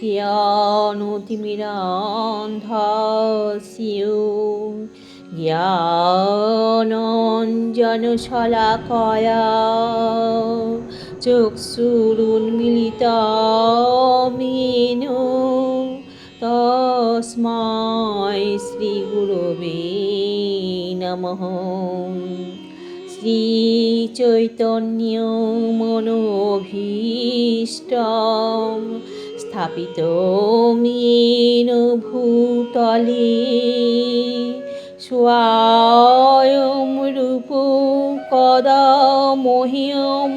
জ্ঞানতিমিরান্ধস্যু। জ্ঞানঞ্জনশলাকয়া। চক্ষুরুন্মিলিতমিন। তস্মাই শ্রীগুরবে নমঃ। শ্রীচৈতন্য মনোভীষ্টম স্থাপিত মেন ভূতলে স্বয়ং রূপ কদা মহ্যম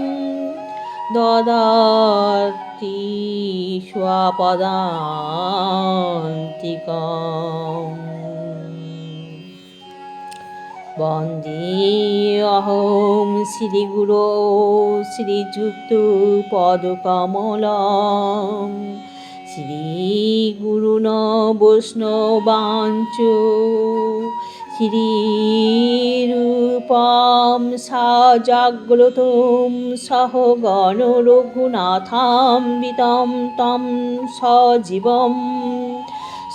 দদাতি স্বপদান্তিকম। বন্দে অহম শ্রীগুরো শ্রীযুক্ত পদকমলম। শ্রীগুরুণ বৈষ্ণবাঞ্চ শ্রীরূপম সাজাগ্রতম সহগণ রঘুনাথাম্বিতম তম সজীবম।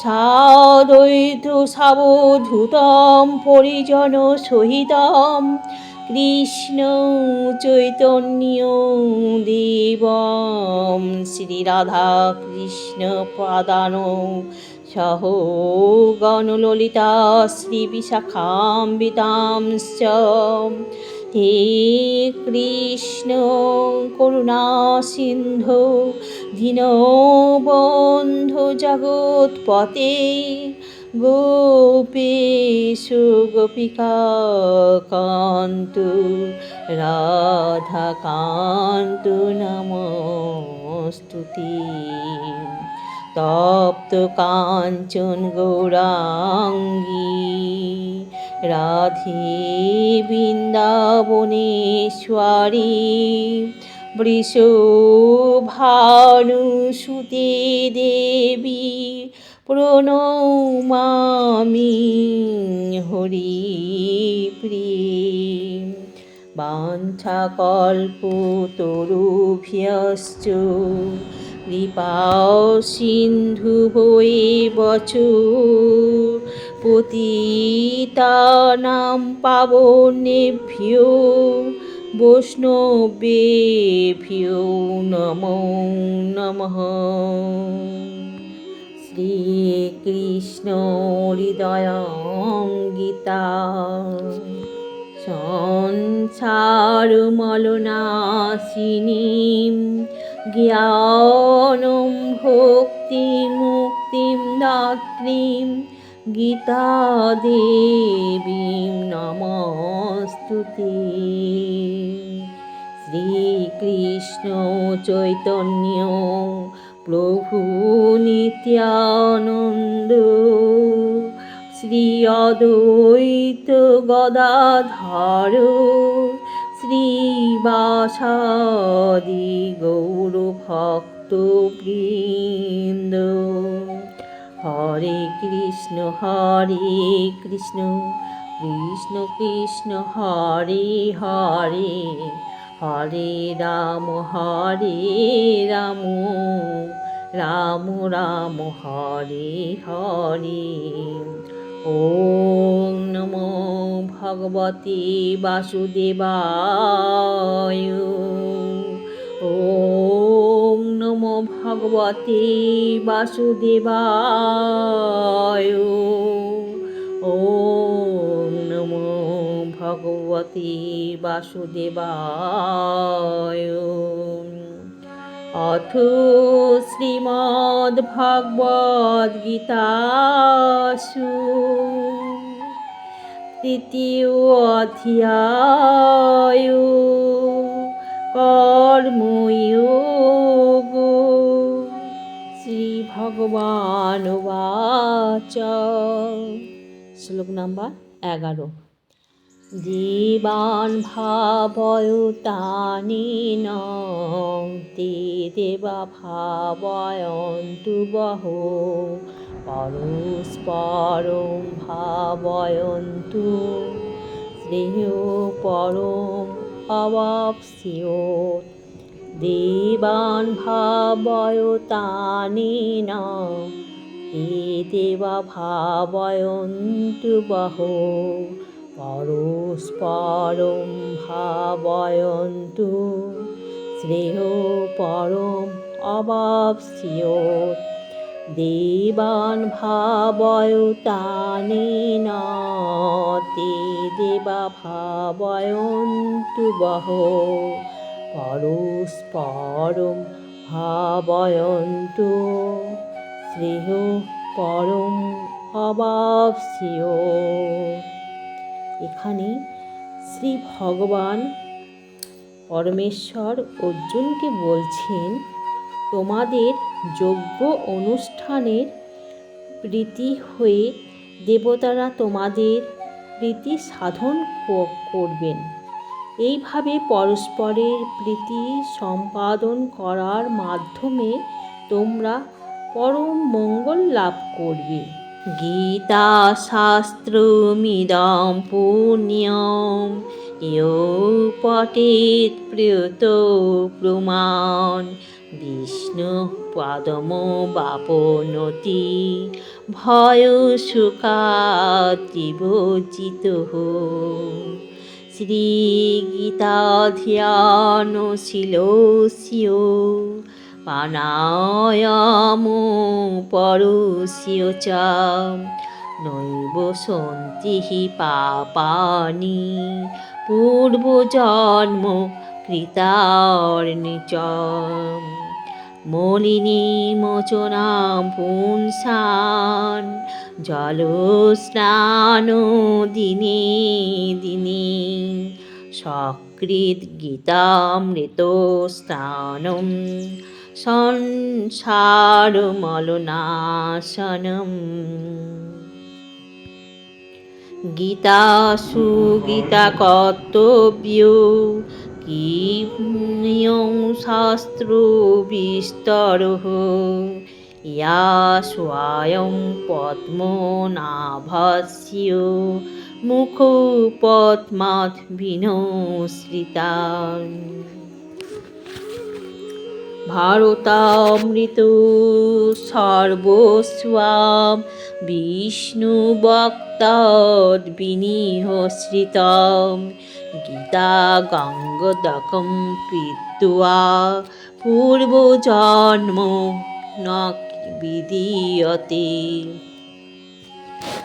সাদ্বৈত সাবধূতম পরিজন সহিতম কৃষ্ণ চৈতন্য দেবম শ্রীরাধা কৃষ্ণ পাদান সহ গণললিতা শ্রী বিশাখাম্বিতাংশ হে কৃষ্ণ করুণা সিন্ধু, দীনবন্ধু জগৎপতে গোপেশু গোপিকা কান্ত রাধাকান্ত নমস্তুতি। তপ্ত কাঞ্চন গৌরাঙ্গী রাধে বৃন্দাবনেশ্বরী বৃষভানুসুতে দেবী প্রণমামি হরি প্রিয় বাঞ্ছাকল্পতরুভ্যশ্চ কৃপা সিন্ধু বচ। পতিতানাম পাবনেভ্যো বৈষ্ণবেভ্যো নমো নমঃ। শ্রীকৃষ্ণ হৃদয়ঙ্গীতা সংসারমলনাশিনীম জ্ঞানম ভক্তি মুক্তিম দাত্রীম গীতা দেবীম নমস্তুতে। শ্রীকৃষ্ণ চৈতন্য প্রভু নিত্যানন্দ, শ্রী অদ্বৈত গদাধর শ্রীবাসাদি গৌর ভক্ত বৃন্দ। হরে কৃষ্ণ হরে কৃষ্ণ কৃষ্ণ কৃষ্ণ, হরে হরে হরে রাম হরে রাম। রাম রাম, হরে হরে। ওম নমো ভগবতে বাসুদেবায়। ওম নমো ভগবতে বাসুদেবায়। ওম নমো ভগবতে বাসুদেবায়। অথ শ্রীমদ্ ভগবদ গীতাসু তৃতীয় অধ্যায় কর্ময়োগ। শ্রী ভগবান বাচ শ্লোক নাম্বার এগারো। জীবান ভাবয়ুতানি তে দেবা ভাবয়ন্তু বহু পরস্পরম ভাবয়ন্তু শ্রেয় পরম অবাপ্স্য দেবান ভাবয়তানেন তে দেবা ভাবয়ন্তু বহো পরস্পরম ভাবয়ন্তু, শ্রেয় পরম অবাপ্স্যত দেবান ভাবয়তানেন তে দেবা ভাবয়ন্তু বহো। পরস্পরম ভাবয়ন্তু, শ্রেয় পরম অবাপ্স্যত এখানে শ্রী ভগবান পরমেশ্বর অর্জুনকে বলছেন, তোমাদের যজ্ঞ অনুষ্ঠানের প্রীতি হয়ে দেবতারা তোমাদের প্রীতি সাধন করবেন। এইভাবে পরস্পরের প্রীতি সম্পাদন করার মাধ্যমে তোমরা পরম মঙ্গল লাভ করবে। গীতা শাস্ত্রমিদম পুণ্যম ইয় পঠেত প্রিয়ত প্রমাণ। বিষ্ণু পদম বাপনতি ভয় সুখাতিবচিত শ্রীগীতাধ্যানশীলস্য প্রাণায়াম পরস্য চ নৈব সন্তি পাপানি। পূর্বজন্ম কৃতার্নি চ মলিনী মোচনাম পুংসান জলস্নান দিনে দিনে। সকৃত গীতামৃত স্নানম সংসারমলনাশনম গীতা সুগীতা কর্তব্য কিয়ং শাস্ত্র বিস্তর ইয়া স্বয়ং পদ্মনাভস্য মুখ পদ্মাৎ বিনশ্রিতা ভারতামৃত সর্বস্বাম বিষ্ণু বিনিহশ্রিতম গীতা গঙ্গদকম পিত্বা পূর্বজন্ম ন বিদীয়তে।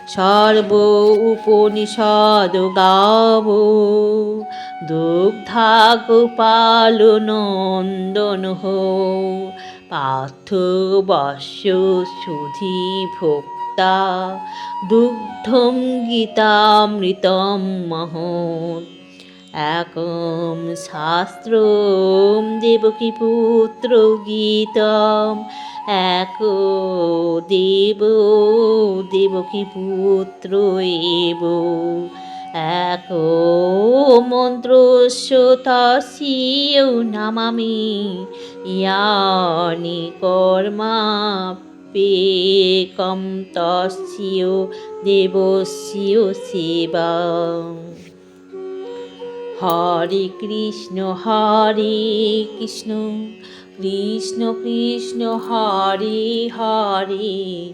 সর্ব উপনিষদ গাব দুগ্ধা গোপাল নন্দন হো পার্থ বস্য সুধি ভোক্তা দুগ্ধম গীতামৃতম মহৎ একম শাস্ত্র দেবকী পুত্র গীতম। এক দেব দেবকী পুত্র এব। এক মন্ত্রস্য তস্যৌ নামামি, ইয়ানি কর্মা পেকম তস্য দেবস্য সেবা। হরে কৃষ্ণ হরে কৃষ্ণ কৃষ্ণ কৃষ্ণ, হরে হরে।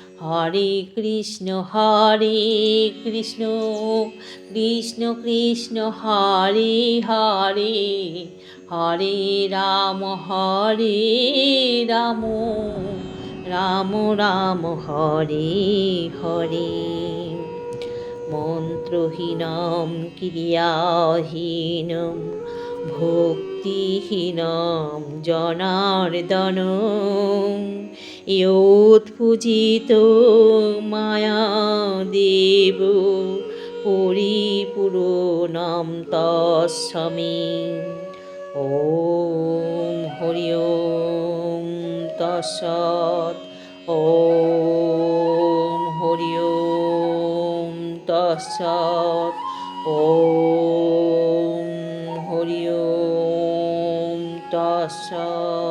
হরে কৃষ্ণ হরে কৃষ্ণ কৃষ্ণ কৃষ্ণ, হরে হরে হরে রাম হরে রাম রাম রাম, হরে হরে। মন্ত্রহীনম, ক্রিয়াহীনম ভক্তিহীনম জনার্দন। ইয়োৎপূজিত মায়া দেব পরিপূরণম তস্মী ও হরি ওম তৎসৎ। ওম হরি ওম ও ওম show.